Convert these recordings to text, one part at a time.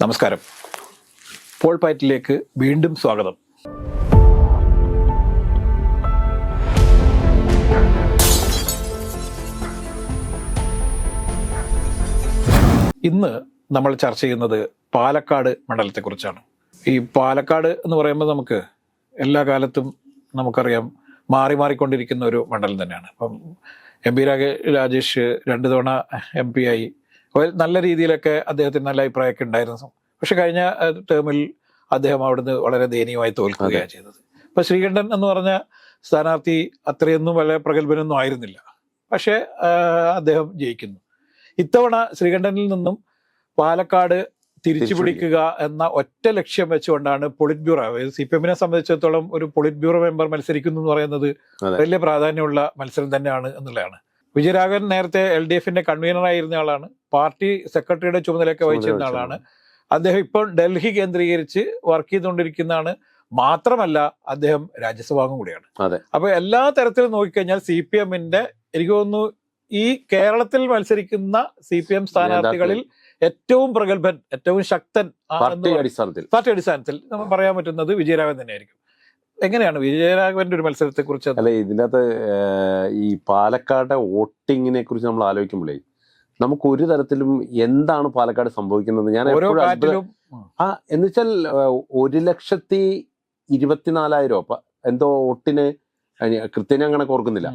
നമസ്കാരം. പോൾ പാറ്റിലേക്ക് വീണ്ടും സ്വാഗതം. ഇന്ന് നമ്മൾ ചർച്ച ചെയ്യുന്നത് പാലക്കാട് മണ്ഡലത്തെക്കുറിച്ചാണ് ഈ പാലക്കാട് എന്ന് പറയുമ്പോൾ നമുക്ക് എല്ലാ കാലത്തും നമുക്കറിയാം മാറി മാറിക്കൊണ്ടിരിക്കുന്ന ഒരു മണ്ഡലം തന്നെയാണ്. അപ്പം എം പി രാജേഷ് രണ്ട് തവണ എം പി ആയി. നല്ല രീതിയിലൊക്കെ അദ്ദേഹത്തിന് നല്ല അഭിപ്രായമൊക്കെ ഉണ്ടായിരുന്നു. പക്ഷെ കഴിഞ്ഞ ടേമിൽ അദ്ദേഹം അവിടുന്ന് വളരെ ദയനീയമായി തോൽക്കുകയാണ് ചെയ്തത്. ഇപ്പൊ ശ്രീകണ്ഠൻ എന്ന് പറഞ്ഞ സ്ഥാനാർത്ഥി അത്രയൊന്നും വളരെ പ്രഗത്ഭനൊന്നും ആയിരുന്നില്ല. പക്ഷേ അദ്ദേഹം ജയിക്കുന്നു. ഇത്തവണ ശ്രീകണ്ഠനിൽ നിന്നും പാലക്കാട് തിരിച്ചു പിടിക്കുക എന്ന ഒറ്റ ലക്ഷ്യം വെച്ചുകൊണ്ടാണ് പൊളിറ്റ് ബ്യൂറോ സി പി എമ്മിനെ സംബന്ധിച്ചിടത്തോളം ഒരു പൊളിറ്റ് ബ്യൂറോ മെമ്പർ മത്സരിക്കുന്നു എന്ന് പറയുന്നത് വലിയ പ്രാധാന്യമുള്ള മത്സരം തന്നെയാണ് എന്നുള്ളതാണ്. വിജയരാഘവൻ നേരത്തെ എൽ ഡി എഫിന്റെ കൺവീനർ ആയിരുന്ന ആളാണ്. പാർട്ടി സെക്രട്ടറിയുടെ ചുമതലയൊക്കെ വഹിച്ചിരുന്ന ആളാണ്. അദ്ദേഹം ഇപ്പോൾ ഡൽഹി കേന്ദ്രീകരിച്ച് വർക്ക് ചെയ്തുകൊണ്ടിരിക്കുന്നതാണ്. മാത്രമല്ല അദ്ദേഹം രാജ്യസഭാംഗം കൂടിയാണ്. അപ്പൊ എല്ലാ തരത്തിലും നോക്കിക്കഴിഞ്ഞാൽ സി പി എമ്മിന്റെ എനിക്ക് തോന്നുന്നു ഈ കേരളത്തിൽ മത്സരിക്കുന്ന സി പി എം സ്ഥാനാർത്ഥികളിൽ ഏറ്റവും പ്രഗത്ഭൻ ഏറ്റവും ശക്തൻ പാർട്ടി അടിസ്ഥാനത്തിൽ. പാർട്ടി അടിസ്ഥാനത്തിൽ നമ്മൾ പറയാൻ പറ്റുന്നത് വിജയരാഘവൻ തന്നെയായിരിക്കും. എങ്ങനെയാണ് വിജയരാഘവന്റെ ഒരു മത്സരത്തെ കുറിച്ച് അല്ല ഇതിനകത്ത് ഈ പാലക്കാട് വോട്ടിങ്ങിനെ കുറിച്ച് നമ്മൾ ആലോചിക്കുമ്പോഴേ നമുക്ക് ഒരു തരത്തിലും എന്താണ് പാലക്കാട് സംഭവിക്കുന്നത്? ഞാൻ ആ എന്ന് വെച്ചാൽ ഒരു ലക്ഷത്തി ഇരുപത്തിനാലായിരം അപ്പൊ എന്തോ വോട്ടിന് കൃത്യം ഞാൻ കണക്ക് ഓർക്കുന്നില്ല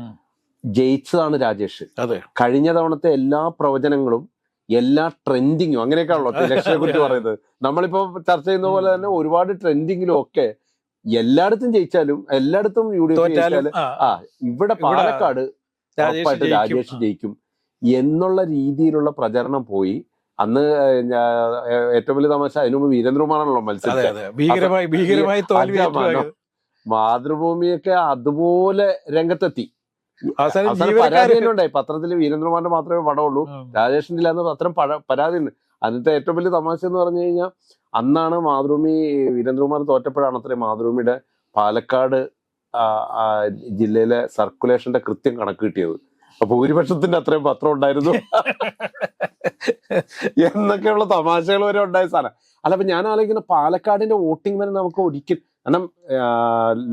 ജയിച്ചതാണ് രാജേഷ്. അതെ. കഴിഞ്ഞ തവണത്തെ എല്ലാ പ്രവചനങ്ങളും എല്ലാ ട്രെൻഡിങ്ങും അങ്ങനെയൊക്കെയാണല്ലോ ഇലക്ഷനെ കുറിച്ച് പറയുന്നത്. നമ്മളിപ്പോ ചർച്ച ചെയ്യുന്ന പോലെ തന്നെ ഒരുപാട് ട്രെൻഡിങ്ങിലും ഒക്കെ എല്ലായിടത്തും ജയിച്ചാലും എല്ലായിടത്തും യു ഡി എഫ് ജയിച്ചാലും ആ, ഇവിടെ പാലക്കാട് ഉറപ്പായിട്ട്. രാജേഷ് ജയിക്കും എന്നുള്ള രീതിയിലുള്ള പ്രചരണം പോയി. അന്ന് ഏറ്റവും വലിയ തമാശ അതിനു മുമ്പ് വീരേന്ദ്രകുമാറാണല്ലോ മത്സരം. മാതൃഭൂമിയൊക്കെ അതുപോലെ രംഗത്തെത്തി. പരാതി തന്നെ ഉണ്ടായി. പത്രത്തിൽ വീരേന്ദ്രകുമാറിന്റെ മാത്രമേ പടമുള്ളൂ. രാജേഷിന്റെ ഇല്ലാന്ന് പത്രം പരാതി ഉണ്ട്. അതിനകത്തെ ഏറ്റവും വലിയ തമാശ എന്ന് പറഞ്ഞു കഴിഞ്ഞാൽ അന്നാണ് മാതൃഭൂമി വീരേന്ദ്രകുമാർ തോറ്റപ്പോഴാണ് അത്രയും മാതൃഭൂമിയുടെ പാലക്കാട് ജില്ലയിലെ സർക്കുലേഷന്റെ കൃത്യം കണക്ക് കിട്ടിയത്. അപ്പൊ ഭൂരിപക്ഷത്തിന്റെ അത്രയും പത്രം ഉണ്ടായിരുന്നു. എന്നൊക്കെയുള്ള തമാശകൾ വരെ ഉണ്ടായ സാധനം. അല്ല അപ്പൊ ഞാൻ ആലോചിക്കുന്ന പാലക്കാടിന്റെ വോട്ടിംഗ് വരെ നമുക്ക് ഒരിക്കൽ കാരണം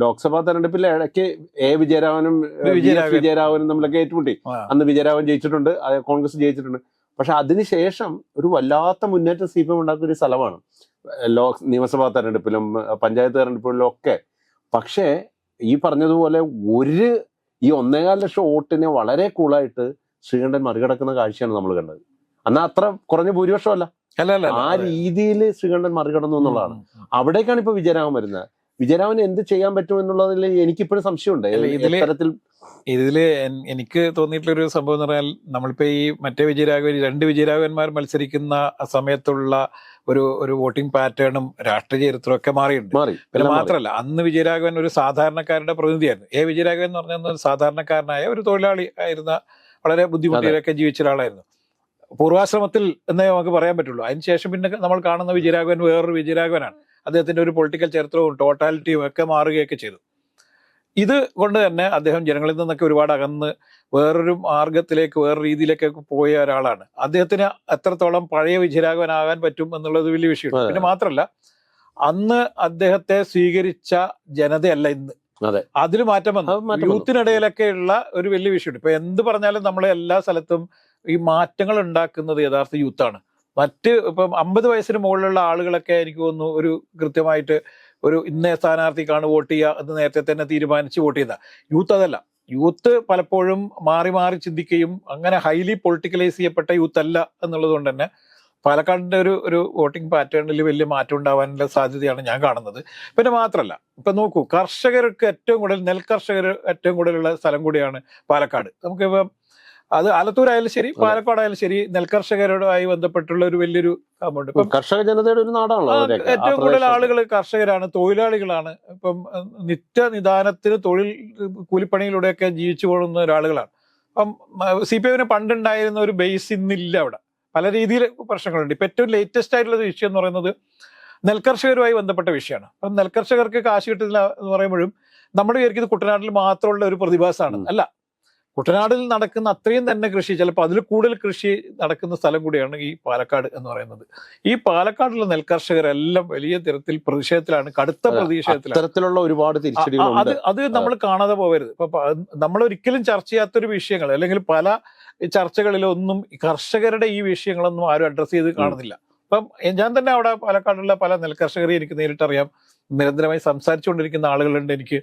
ലോക്സഭാ തെരഞ്ഞെടുപ്പിൽ ഇടയ്ക്ക് എ വിജയരാമനും. വിജയരാമനും തമ്മിലൊക്കെ ഏറ്റുമുട്ടി. അന്ന് വിജയരാമൻ ജയിച്ചിട്ടുണ്ട് കോൺഗ്രസ് ജയിച്ചിട്ടുണ്ട്. പക്ഷെ അതിനുശേഷം ഒരു വല്ലാത്ത മുന്നേറ്റം സി പി എം ഉണ്ടാക്കുന്ന ഒരു സ്ഥലമാണ്. ലോക് നിയമസഭാ തെരഞ്ഞെടുപ്പിലും പഞ്ചായത്ത് തെരഞ്ഞെടുപ്പിലും ഒക്കെ. പക്ഷേ ഈ പറഞ്ഞതുപോലെ ഒരു ഈ ഒന്നേകാൽ ലക്ഷം വോട്ടിനെ വളരെ കൂളായിട്ട് ശ്രീകണ്ഠൻ മറികടക്കുന്ന കാഴ്ചയാണ് നമ്മൾ കണ്ടത്. എന്നാൽ അത്ര കുറഞ്ഞ ഭൂരിപക്ഷമല്ല. അല്ല അല്ല ആ. രീതിയിൽ ശ്രീകണ്ഠൻ മറികടന്നു എന്നുള്ളതാണ്. അവിടേക്കാണ് ഇപ്പൊ വിജയരാമൻ വരുന്നത്. വിജയരാമന് എന്ത് ചെയ്യാൻ പറ്റും എന്നുള്ളതിൽ എനിക്കിപ്പോഴും സംശയമുണ്ട്. ഇതിൽ ഇതിൽ എനിക്ക് തോന്നിയിട്ടുള്ള ഒരു സംഭവം എന്ന് പറഞ്ഞാൽ നമ്മളിപ്പോ ഈ മറ്റേ വിജയരാഘവൻ രണ്ട് വിജയരാഘവന്മാർ മത്സരിക്കുന്ന സമയത്തുള്ള ഒരു ഒരു വോട്ടിംഗ് പാറ്റേണും രാഷ്ട്രീയ ചരിത്രവും ഒക്കെ മാറിയിട്ടുണ്ട്. മാറി. പിന്നെ മാത്രമല്ല അന്ന് വിജയരാഘവൻ ഒരു സാധാരണക്കാരുടെ പ്രതിനിധിയായിരുന്നു. എ വിജയരാഘവൻ എന്ന് പറഞ്ഞാൽ ഒരു സാധാരണക്കാരനായ ഒരു തൊഴിലാളി ആയിരുന്ന വളരെ ബുദ്ധിമുട്ടിലൊക്കെ ജീവിച്ച ഒരാളായിരുന്നു. പൂർവാശ്രമത്തിൽ എന്നേ നമുക്ക് പറയാൻ പറ്റുള്ളൂ. അതിനുശേഷം പിന്നെ നമ്മൾ കാണുന്ന വിജയരാഘവൻ വേറൊരു വിജയരാഘവനാണ്. അദ്ദേഹത്തിന്റെ ഒരു പൊളിറ്റിക്കൽ ചരിത്രവും ടോട്ടാലിറ്റിയും ഒക്കെ മാറുകയൊക്കെ ചെയ്തു. ഇത് കൊണ്ട് തന്നെ അദ്ദേഹം ജനങ്ങളിൽ നിന്നൊക്കെ ഒരുപാട് അകന്ന് വേറൊരു മാർഗത്തിലേക്ക് വേറെ രീതിയിലേക്കൊക്കെ പോയ ഒരാളാണ്. അദ്ദേഹത്തിന് എത്രത്തോളം പഴയ വിജയരാഘവനാകാൻ പറ്റും എന്നുള്ളത് വലിയ വിഷയമാണ്. പിന്നെ മാത്രമല്ല അന്ന് അദ്ദേഹത്തെ സ്വീകരിച്ച ജനതയല്ല ഇന്ന്. അതെ. അതിൽ മാറ്റം വന്നു. അത് മാറ്റം യൂത്തിനിടയിലൊക്കെ ഉള്ള ഒരു വലിയ വിഷയമുണ്ട്. ഇപ്പൊ എന്ത് പറഞ്ഞാലും നമ്മളെ എല്ലാ സ്ഥലത്തും ഈ മാറ്റങ്ങൾ ഉണ്ടാക്കുന്നത് യഥാർത്ഥ യൂത്താണ്. മറ്റ് ഇപ്പം അമ്പത് വയസ്സിന് മുകളിലുള്ള ആളുകളൊക്കെ എനിക്ക് തോന്നുന്നു ഒരു കൃത്യമായിട്ട് ഒരു ഇന്ന സ്ഥാനാർത്ഥിക്കാണ് വോട്ട് ചെയ്യുക എന്ന് നേരത്തെ തന്നെ തീരുമാനിച്ച് വോട്ട് ചെയ്ത. യൂത്ത് അതല്ല. യൂത്ത് പലപ്പോഴും മാറി മാറി ചിന്തിക്കുകയും അങ്ങനെ ഹൈലി പൊളിറ്റിക്കലൈസ് ചെയ്യപ്പെട്ട യൂത്ത് അല്ല എന്നുള്ളത് കൊണ്ട് തന്നെ പാലക്കാടിന്റെ ഒരു ഒരു വോട്ടിംഗ് പാറ്റേണിൽ വലിയ മാറ്റം ഉണ്ടാവാനുള്ള സാധ്യതയാണ് ഞാൻ കാണുന്നത്. പിന്നെ മാത്രമല്ല ഇപ്പൊ നോക്കൂ കർഷകർക്ക് ഏറ്റവും കൂടുതൽ നെൽകർഷകർ ഏറ്റവും കൂടുതലുള്ള സ്ഥലം കൂടിയാണ് പാലക്കാട്. നമുക്കിപ്പം അത് ആലത്തൂരായാലും ശരി പാലക്കാടായാലും ശരി നെൽകർഷകരുമായി ബന്ധപ്പെട്ടുള്ള ഒരു വലിയൊരു ഇപ്പം കർഷക ജനതയുടെ ഒരു നാടാണല്ലോ ഏറ്റവും കൂടുതൽ ആളുകൾ കർഷകരാണ് തൊഴിലാളികളാണ്. ഇപ്പം നിത്യ നിത്യനിദാനത്തിന് തൊഴിൽ കൂലിപ്പണിയിലൂടെയൊക്കെ ജീവിച്ചു പോകുന്ന ഒരാളുകളാണ്. അപ്പം സി പി എമ്മിന് പണ്ടുണ്ടായിരുന്ന ഒരു ബേസ് ഇന്നില്ല അവിടെ. പല രീതിയിൽ പ്രശ്നങ്ങളുണ്ട്. ഇപ്പൊ ഏറ്റവും ലേറ്റസ്റ്റ് ആയിട്ടുള്ള ഒരു വിഷയം എന്ന് പറയുന്നത് നെൽകർഷകരുമായി ബന്ധപ്പെട്ട വിഷയമാണ്. അപ്പം നെൽകർഷകർക്ക് കാശ് കിട്ടുന്നില്ല എന്ന് പറയുമ്പോഴും നമ്മൾ വിചാരിക്കുന്നത് കുട്ടനാട്ടിൽ മാത്രമുള്ള ഒരു പ്രതിഭാസമാണ്. അല്ല കുട്ടനാടിൽ നടക്കുന്ന അത്രയും തന്നെ കൃഷി ചിലപ്പോൾ അതിൽ കൂടുതൽ കൃഷി നടക്കുന്ന സ്ഥലം കൂടിയാണ് ഈ പാലക്കാട് എന്ന് പറയുന്നത്. ഈ പാലക്കാടുള്ള നെൽകർഷകരെല്ലാം വലിയ തരത്തിൽ പ്രതിഷേധത്തിലാണ് കടുത്ത പ്രതിഷേധത്തിലുള്ള പ്രതിഷേധത്തിലാണ്. ഒരുപാട് അത് അത് നമ്മൾ കാണാതെ പോകരുത്. ഇപ്പൊ നമ്മൾ ഒരിക്കലും ചർച്ച ചെയ്യാത്തൊരു വിഷയങ്ങൾ അല്ലെങ്കിൽ പല ചർച്ചകളിലൊന്നും കർഷകരുടെ ഈ വിഷയങ്ങളൊന്നും ആരും അഡ്രസ്സ് ചെയ്ത് കാണുന്നില്ല. ഇപ്പം ഞാൻ തന്നെ അവിടെ പാലക്കാടുള്ള പല നെൽകർഷകരെ എനിക്ക് നേരിട്ടറിയാം. നിരന്തരമായി സംസാരിച്ചുകൊണ്ടിരിക്കുന്ന ആളുകളുണ്ട് എനിക്ക്.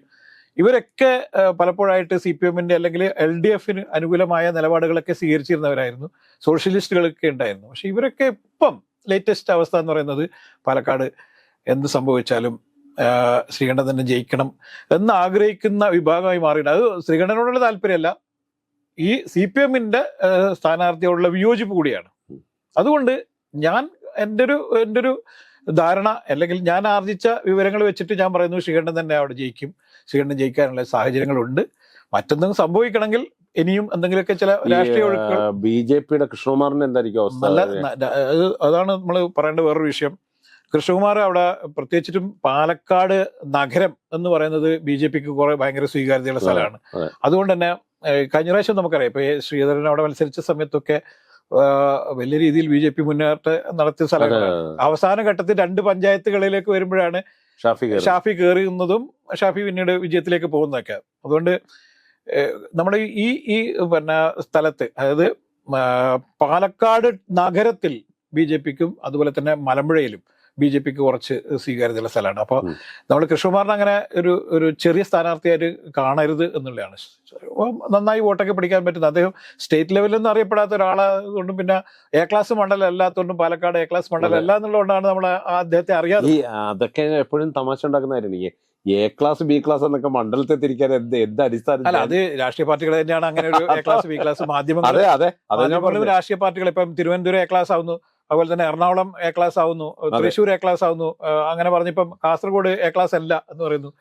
ഇവരൊക്കെ പലപ്പോഴായിട്ട് സി പി എമ്മിന്റെ അല്ലെങ്കിൽ എൽ ഡി എഫിന് അനുകൂലമായ നിലപാടുകളൊക്കെ സ്വീകരിച്ചിരുന്നവരായിരുന്നു. സോഷ്യലിസ്റ്റുകളൊക്കെ ഉണ്ടായിരുന്നു. പക്ഷെ ഇവരൊക്കെ ഇപ്പം ലേറ്റസ്റ്റ് അവസ്ഥ എന്ന് പറയുന്നത് പാലക്കാട് എന്ത് സംഭവിച്ചാലും ശ്രീകണ്ഠൻ തന്നെ ജയിക്കണം എന്ന് ആഗ്രഹിക്കുന്ന വിഭാഗമായി മാറിയിട്ട് അത് ശ്രീകണ്ഠനോടുള്ള താല്പര്യമല്ല. ഈ സി പി എമ്മിന്റെ സ്ഥാനാർത്ഥിയോടുള്ള വിയോജിപ്പ് കൂടിയാണ്. അതുകൊണ്ട് ഞാൻ എന്റെ ഒരു എന്റെ ഒരു ധാരണ അല്ലെങ്കിൽ ഞാൻ ആർജിച്ച വിവരങ്ങൾ വെച്ചിട്ട് ഞാൻ പറയുന്നു ശ്രീകണ്ഠൻ തന്നെ അവിടെ ജയിക്കും. ശ്രീകണ്ഠൻ ജയിക്കാനുള്ള സാഹചര്യങ്ങളുണ്ട്. മറ്റൊന്നും സംഭവിക്കണമെങ്കിൽ ഇനിയും എന്തെങ്കിലുമൊക്കെ ചില രാഷ്ട്രീയ ഒഴുക്കുകൾ ബി ജെ പിയുടെ കൃഷ്ണകുമാറിന്റെ എന്തായിരിക്കും അവസ്ഥ? നല്ല അതാണ് നമ്മൾ പറയേണ്ട വേറൊരു വിഷയം. കൃഷ്ണകുമാർ അവിടെ പ്രത്യേകിച്ചിട്ടും പാലക്കാട് നഗരം എന്ന് പറയുന്നത് ബി ജെ പിക്ക് കുറെ ഭയങ്കര സ്വീകാര്യതയുള്ള സ്ഥലമാണ്. അതുകൊണ്ട് തന്നെ കഴിഞ്ഞ പ്രാവശ്യം നമുക്കറിയാം. ഇപ്പൊ ശ്രീധരൻ അവിടെ മത്സരിച്ച സമയത്തൊക്കെ വലിയ രീതിയിൽ ബി ജെ പി മുന്നേറ്റ നടത്തിയ സ്ഥലങ്ങളാണ്. അവസാന ഘട്ടത്തിൽ രണ്ട് പഞ്ചായത്തുകളിലേക്ക് വരുമ്പോഴാണ് ഷാഫി കയറി. ഷാഫി കയറുന്നതും ഷാഫി പിന്നീട് വിജയത്തിലേക്ക് പോകുന്നതൊക്കെ. അതുകൊണ്ട് നമ്മൾ നമ്മുടെ ഈ ഈ പിന്നെ സ്ഥലത്ത് അതായത് പാലക്കാട് നഗരത്തിൽ ബി ജെ പിക്കും അതുപോലെ തന്നെ മലമ്പുഴയിലും ബി ജെ പിക്ക് കുറച്ച് സ്വീകാര്യതയുള്ള സ്ഥലമാണ്. അപ്പോൾ നമ്മൾ കൃഷ്ണകുമാറിനെ അങ്ങനെ ഒരു ഒരു ചെറിയ സ്ഥാനാർത്ഥിയായിട്ട് കാണരുത് എന്നുള്ളതാണ്. നന്നായി വോട്ടൊക്കെ പിടിക്കാൻ പറ്റുന്നത് അദ്ദേഹം സ്റ്റേറ്റ് ലെവലിൽ ഒന്നും അറിയപ്പെടാത്ത ഒരാളായതുകൊണ്ടും പിന്നെ എ ക്ലാസ് മണ്ഡലം അല്ലാത്തതുകൊണ്ടും പാലക്കാട് എ ക്ലാസ് മണ്ഡലം അല്ല എന്നുള്ളതുകൊണ്ടാണ് നമ്മൾ അദ്ദേഹത്തെ അറിയാതെ. അതൊക്കെ എപ്പോഴും തമാശ ഉണ്ടാക്കുന്ന എ ക്ലാസ് ബി ക്ലാസ് എന്നൊക്കെ മണ്ഡലത്തെ തിരിക്കാൻ എന്ത് എന്ത് അടിസ്ഥാനം അല്ല അത് രാഷ്ട്രീയ പാർട്ടികൾ തന്നെയാണ് അങ്ങനെ ഒരു എ ക്ലാസ് ബി ക്ലാസ് മാധ്യമം അതെ അതെ. രാഷ്ട്രീയ പാർട്ടികൾ ഇപ്പം തിരുവനന്തപുരം എ ക്ലാസ് ആവുന്നു. അതുപോലെ തന്നെ എറണാകുളം എ ക്ലാസ് ആവുന്നു തൃശ്ശൂർ എ ക്ലാസ് ആവുന്നു അങ്ങനെ പറഞ്ഞിപ്പം കാസർഗോഡ് എ ക്ലാസ് അല്ല എന്ന് പറയുന്നു.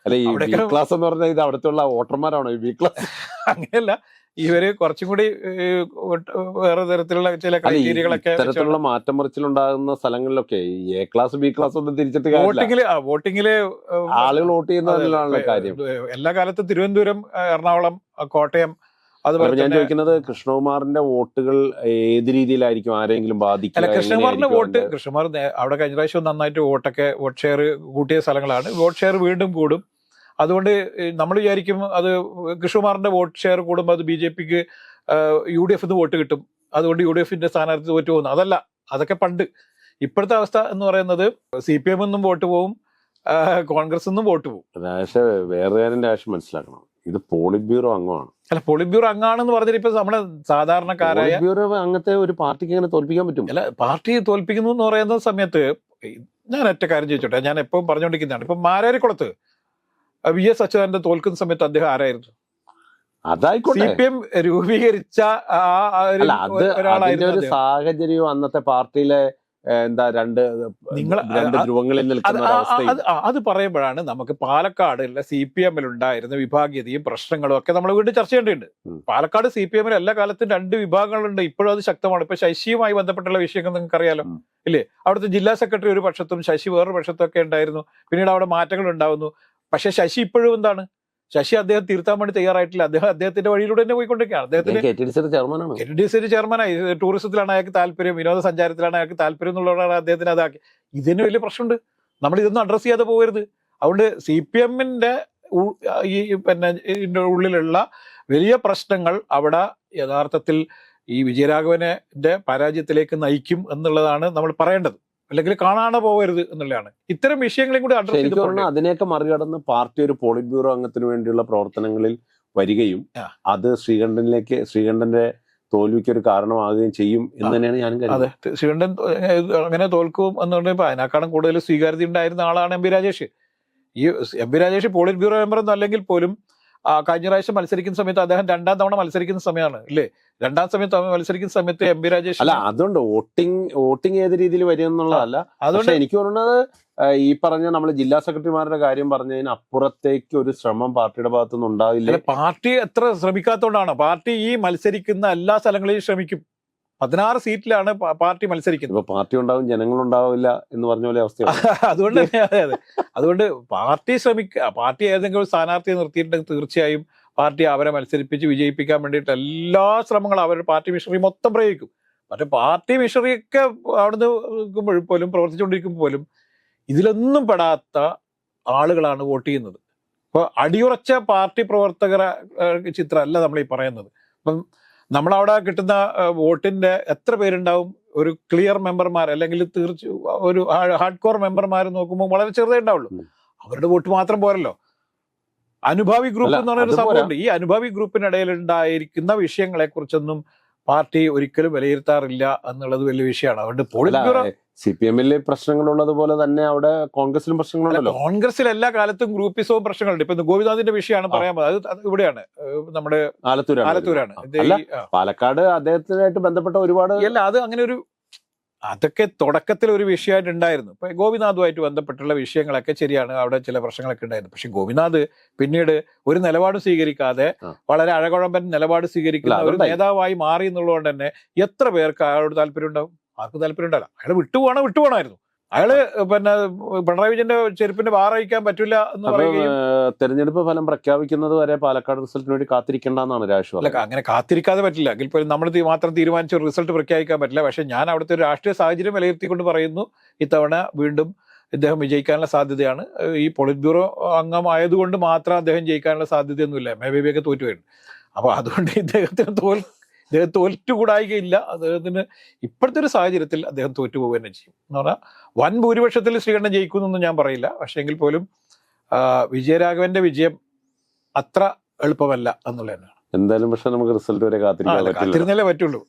ക്ലാസ് എന്ന് പറഞ്ഞാൽ ഇത് അവിടുത്തെ വോട്ടർമാരാണോ ഈ ബി ക്ലാസ്? അങ്ങനെയല്ല ഇവർ കുറച്ചും കൂടി വേറെ തരത്തിലുള്ള ചില ക്രൈറ്റീരിയകളൊക്കെ ഇത്തരത്തിലുള്ള മാറ്റം മറിച്ചിലുണ്ടാകുന്ന സ്ഥലങ്ങളിലൊക്കെ എ ക്ലാസ് ബി ക്ലാസ് ഒന്നും തിരിച്ചിട്ട് വോട്ടിങ്ങിൽ വോട്ടിങ്ങിൽ ആളുകൾ വോട്ട് ചെയ്യുന്ന ചെയ്യുന്നതിലാണല്ലോ കാര്യം. എല്ലാ കാലത്തും തിരുവനന്തപുരം എറണാകുളം കോട്ടയം അതുപോലെ ഞാൻ ചോദിക്കുന്നത് കൃഷ്ണകുമാറിന്റെ വോട്ടുകൾ ഏത് രീതിയിലായിരിക്കും ആരെങ്കിലും ബാധിക്കുക അല്ല കൃഷ്ണകുമാറിന്റെ വോട്ട് കൃഷ്ണകുമാർ അവിടെ കഴിഞ്ഞ പ്രാവശ്യം നന്നായിട്ട് വോട്ടൊക്കെ വോട്ട് ഷെയർ കൂട്ടിയ സ്ഥലങ്ങളാണ്. വോട്ട് ഷെയർ വീണ്ടും കൂടും. അതുകൊണ്ട് നമ്മൾ വിചാരിക്കും അത് കൃഷ്ണകുമാറിന്റെ വോട്ട് ഷെയർ കൂടുമ്പോൾ അത് ബി ജെ പിക്ക് യു ഡി എഫ് വോട്ട് കിട്ടും. അതുകൊണ്ട് യു ഡി എഫിന്റെ സ്ഥാനാർത്ഥി തോറ്റു പോകുന്നു. അതല്ല അതൊക്കെ പണ്ട്. ഇപ്പോഴത്തെ അവസ്ഥ എന്ന് പറയുന്നത് സി പി എം എന്നും വോട്ട് പോവും കോൺഗ്രസ് നിന്നും വോട്ട് പോവും. പക്ഷെ വേറെ കാര്യം മനസ്സിലാക്കണം. ഇത് പോളിറ്റ് ബ്യൂറോ അംഗമാണ്. അല്ല പോളിറ്റ് ബ്യൂറോ അംഗമാണെന്ന് പറഞ്ഞിട്ട് ഇപ്പൊ നമ്മുടെ സാധാരണക്കാരായ ബ്യൂറോ അങ്ങനത്തെ ഒരു പാർട്ടിക്ക് ഇങ്ങനെ തോൽപ്പിക്കാൻ പറ്റും അല്ല പാർട്ടി തോൽപ്പിക്കുന്നു എന്ന് പറയുന്ന സമയത്ത് ഞാൻ ഒറ്റ കാര്യം ചോദിച്ചോട്ടെ ഞാൻ എപ്പോഴും പറഞ്ഞുകൊണ്ടിരിക്കുന്നതാണ് ഇപ്പൊ മാരാരിക്കുളത്ത് വി. എസ്. അച്യുതാനന്ദൻ തോൽക്കുന്ന സമയത്ത് അദ്ദേഹം ആരായിരുന്നു? അതായിക്കോട്ടെ. രൂപീകരിച്ച ആ ഒരു. സാഹചര്യവും അന്നത്തെ പാർട്ടിയിലെ എന്താ രണ്ട് നിങ്ങൾ രണ്ട് ധ്രുവങ്ങളിൽ നിൽക്കുന്ന അത് പറയുമ്പോഴാണ് നമുക്ക് പാലക്കാട് സി പി എമ്മിൽ ഉണ്ടായിരുന്ന വിഭാഗീയതയും പ്രശ്നങ്ങളും ഒക്കെ നമ്മൾ വീണ്ടും ചർച്ച ചെയ്യേണ്ടതുണ്ട്. പാലക്കാട് സി പി എമ്മിൽ എല്ലാ കാലത്തും രണ്ട് വിഭാഗങ്ങളുണ്ട്. ഇപ്പോഴും അത് ശക്തമാണ്. ഇപ്പൊ ശശിയുമായി ബന്ധപ്പെട്ടുള്ള വിഷയങ്ങൾ നിങ്ങൾക്ക് അറിയാലോ ഇല്ലേ? അവിടുത്തെ ജില്ലാ സെക്രട്ടറി ഒരു പക്ഷത്തും ശശി വേറൊരു പക്ഷത്തും ഒക്കെ ഉണ്ടായിരുന്നു. പിന്നീട് അവിടെ മാറ്റങ്ങൾ ഉണ്ടാവുന്നു പക്ഷെ ശശി ഇപ്പോഴും എന്താണ്? ശശി അദ്ദേഹം തിരുത്താൻ വേണ്ടി തയ്യാറായിട്ടില്ല. അദ്ദേഹം അദ്ദേഹത്തിന്റെ വഴിയിലൂടെ തന്നെ പോയിക്കൊണ്ടിരിക്കുകയാണ്. അദ്ദേഹത്തിന് കെ ടി ഡി സിയുടെ ചെയർമാനായി. ടൂറിസത്തിലാണ് അയാൾക്ക് താല്പര്യം വിനോദസഞ്ചാരത്തിലാണ് അയാൾക്ക് താല്പര്യം എന്നുള്ളതാണ് അദ്ദേഹത്തിന് അതാക്കി. ഇതിന് വലിയ പ്രശ്നമുണ്ട്. നമ്മൾ ഇതൊന്നും അഡ്രസ് ചെയ്യാതെ പോകരുത്. അതുകൊണ്ട് സി പി എമ്മിന്റെ ഈ പിന്നെ ഉള്ളിലുള്ള വലിയ പ്രശ്നങ്ങൾ അവിടെ യഥാർത്ഥത്തിൽ ഈ വിജയരാഘവനെ പരാജയത്തിലേക്ക് നയിക്കും എന്നുള്ളതാണ് നമ്മൾ പറയേണ്ടത്. അല്ലെങ്കിൽ കാണാതെ പോകരുത് എന്നുള്ളതാണ്. ഇത്തരം വിഷയങ്ങളെയും കൂടി അഡ്രസ് ചെയ്ത് അതിനെയൊക്കെ മറികടന്ന് പാർട്ടി ഒരു പോളിറ്റ് ബ്യൂറോ അംഗത്തിന് വേണ്ടിയുള്ള പ്രവർത്തനങ്ങളിൽ വരികയും അത് ശ്രീകണ്ഠനിലേക്ക് ശ്രീകണ്ഠന്റെ തോൽവിക്ക് ഒരു കാരണമാകുകയും ചെയ്യും എന്ന്. തന്നെയാണ് ഞാൻ അതെ. ശ്രീകണ്ഠൻ അങ്ങനെ തോൽക്കും എന്നുണ്ടെങ്കിൽ അതിനേക്കാളും കൂടുതൽ സ്വീകാര്യത ഉണ്ടായിരുന്ന ആളാണ് എം പി രാജേഷ്. ഈ M P Rajesh polit bureau member ഒന്നും അല്ലെങ്കിൽ പോലും കഴിഞ്ഞ പ്രാവശ്യം മത്സരിക്കുന്ന സമയത്ത് അദ്ദേഹം രണ്ടാം തവണ മത്സരിക്കുന്ന സമയമാണ് ഇല്ലേ? രണ്ടാം സമയത്ത് മത്സരിക്കുന്ന സമയത്ത് എം പി രാജേഷ് അല്ല അതുകൊണ്ട് വോട്ടിംഗ് വോട്ടിംഗ് ഏത് രീതിയിൽ വരും എന്നുള്ളതല്ല അതുകൊണ്ട് എനിക്ക് തോന്നുന്നത് ഈ പറഞ്ഞ നമ്മൾ ജില്ലാ സെക്രട്ടറിമാരുടെ കാര്യം പറഞ്ഞതിന് അപ്പുറത്തേക്ക് ഒരു ശ്രമം പാർട്ടിയുടെ ഭാഗത്തുനിന്ന് ഉണ്ടാവില്ല? പാർട്ടി എത്ര ശ്രമിക്കാത്തതുകൊണ്ടാണ്? പാർട്ടി ഈ മത്സരിക്കുന്ന എല്ലാ സ്ഥലങ്ങളിലും ശ്രമിക്കും. പതിനാറ് സീറ്റിലാണ് പാർട്ടി മത്സരിക്കുന്നത്. ഇപ്പൊ പാർട്ടി ഉണ്ടാവും ജനങ്ങൾ ഉണ്ടാവില്ല എന്ന് പറഞ്ഞ പോലെ അവസ്ഥ അതുകൊണ്ട് തന്നെ അതെ അതെ. അതുകൊണ്ട് പാർട്ടി ശ്രമിക്കുക പാർട്ടി ഏതെങ്കിലും ഒരു സ്ഥാനാർത്ഥിയെ നിർത്തിയിട്ടുണ്ടെങ്കിൽ തീർച്ചയായും പാർട്ടി അവരെ മത്സരിപ്പിച്ച് വിജയിപ്പിക്കാൻ വേണ്ടിയിട്ട് എല്ലാ ശ്രമങ്ങളും അവരുടെ പാർട്ടി മിഷണറി മൊത്തം പ്രയോഗിക്കും. മറ്റേ പാർട്ടി മിഷണറിയൊക്കെ അവിടുന്ന് നിൽക്കുമ്പോഴും പോലും പ്രവർത്തിച്ചുകൊണ്ടിരിക്കുമ്പോൾ പോലും ഇതിലൊന്നും പെടാത്ത ആളുകളാണ് വോട്ട് ചെയ്യുന്നത്. അപ്പോൾ അടിയുറച്ച പാർട്ടി പ്രവർത്തകരെ ചിത്രമല്ല നമ്മൾ ഈ പറയുന്നത്. അപ്പം നമ്മളവിടെ കിട്ടുന്ന വോട്ടിന്റെ എത്ര പേരുണ്ടാവും? ഒരു ക്ലിയർ മെമ്പർമാർ അല്ലെങ്കിൽ തീർച്ച ഒരു ഹാർഡ് കോർ മെമ്പർമാർ നോക്കുമ്പോൾ വളരെ ചെറുതേ ഉണ്ടാവുള്ളൂ. അവരുടെ വോട്ട് മാത്രം പോരല്ലോ. അനുഭാവി ഗ്രൂപ്പ് എന്ന് പറയുന്ന സംഭവമുണ്ട്. ഈ അനുഭാവി ഗ്രൂപ്പിനിടയിൽ ഉണ്ടായിരിക്കുന്ന വിഷയങ്ങളെ കുറിച്ചൊന്നും പാർട്ടി ഒരിക്കലും വിലയിരുത്താറില്ല എന്നുള്ളത് വലിയ വിഷയമാണ്. അതുകൊണ്ട് പോളിറ്റ് ബ്യൂറോ സി പി എമ്മിൽ പ്രശ്നങ്ങളുള്ളത് പോലെ തന്നെ അവിടെ കോൺഗ്രസിലും പ്രശ്നങ്ങളുണ്ടല്ലോ. കോൺഗ്രസിൽ എല്ലാ കാലത്തും ഗ്രൂപ്പിസവും പ്രശ്നങ്ങളുണ്ട്. ഇപ്പൊ ഗോപിനാഥിന്റെ വിഷയമാണ് പറയാൻ പോകുന്നത്. അത് ഇവിടെയാണ്. നമ്മുടെ ആലത്തൂരാണ്. പാലക്കാട് അദ്ദേഹത്തിനായിട്ട് ബന്ധപ്പെട്ട ഒരുപാട് അല്ല അത് അങ്ങനെ ഒരു അതൊക്കെ തുടക്കത്തിൽ ഒരു വിഷയമായിട്ട് ഉണ്ടായിരുന്നു. ഇപ്പൊ ഗോപിനാഥുമായിട്ട് ബന്ധപ്പെട്ടുള്ള വിഷയങ്ങളൊക്കെ ശരിയാണ്. അവിടെ ചില പ്രശ്നങ്ങളൊക്കെ ഉണ്ടായിരുന്നു. പക്ഷെ ഗോപിനാഥ് പിന്നീട് ഒരു നിലപാട് സ്വീകരിക്കാതെ വളരെ അഴകുഴമ്പൻ നിലപാട് സ്വീകരിക്കുന്ന ഒരു. നേതാവായി മാറി എന്നുള്ളതുകൊണ്ട് തന്നെ എത്ര പേർക്ക് അയാളോട് താല്പര്യം ഉണ്ടാവും ആർക്കും താല്പര്യം ഉണ്ടാവില്ല അയാൾ വിട്ടുപോകണം വിട്ടുപോകണമായിരുന്നു. അയാൾ പിന്നെ പിണറായി വിജയന്റെ ചെരുപ്പിന്റെ വാറയിക്കാൻ പറ്റില്ല എന്ന് പറയുകയും തെരഞ്ഞെടുപ്പ് ഫലം പ്രഖ്യാപിക്കുന്നത് വരെ പാലക്കാട് റിസൾട്ടിന് വേണ്ടി കാത്തിരിക്കേണ്ടെന്നാണ് രാഷ്ട്രീയം അല്ല അങ്ങനെ കാത്തിരിക്കാതെ പറ്റില്ല. എങ്കിൽ പോലും നമ്മൾ മാത്രം തീരുമാനിച്ച റിസൾട്ട് പ്രഖ്യാപിക്കാൻ പറ്റില്ല. പക്ഷെ ഞാൻ അവിടുത്തെ ഒരു രാഷ്ട്രീയ സാഹചര്യം വിലയിരുത്തിക്കൊണ്ട് പറയുന്നു. ഇത്തവണ വീണ്ടും ഇദ്ദേഹം വിജയിക്കാനുള്ള സാധ്യതയാണ്. ഈ പൊളിറ്റ് ബ്യൂറോ അംഗമായതുകൊണ്ട് മാത്രം അദ്ദേഹം ജയിക്കാനുള്ള സാധ്യതയൊന്നുമില്ല. ബി. ഒക്കെ തോറ്റുപോയിട്ടുണ്ട്. അപ്പൊ അതുകൊണ്ട് ഇദ്ദേഹത്തിന് തോൽ ഇദ്ദേഹം തോറ്റുകൂടായികയില്ല. അദ്ദേഹത്തിന് ഇപ്പോഴത്തെ ഒരു സാഹചര്യത്തിൽ അദ്ദേഹം തോറ്റുപോകുക തന്നെ ചെയ്യും. എന്ന് പറഞ്ഞാൽ വൻ ഭൂരിപക്ഷത്തിൽ ശ്രീകണ്ഠൻ ജയിക്കുമെന്നൊന്നും ഞാൻ പറയില്ല. പക്ഷേ എങ്കിൽ പോലും വിജയരാഘവന്റെ വിജയം അത്ര എളുപ്പമല്ല എന്നുള്ളതാണ്. എന്തായാലും പക്ഷെ നമുക്ക് റിസൾട്ട് വരെ കാത്തിരിക്കാൻ പറ്റില്ല. പറ്റുള്ളൂ.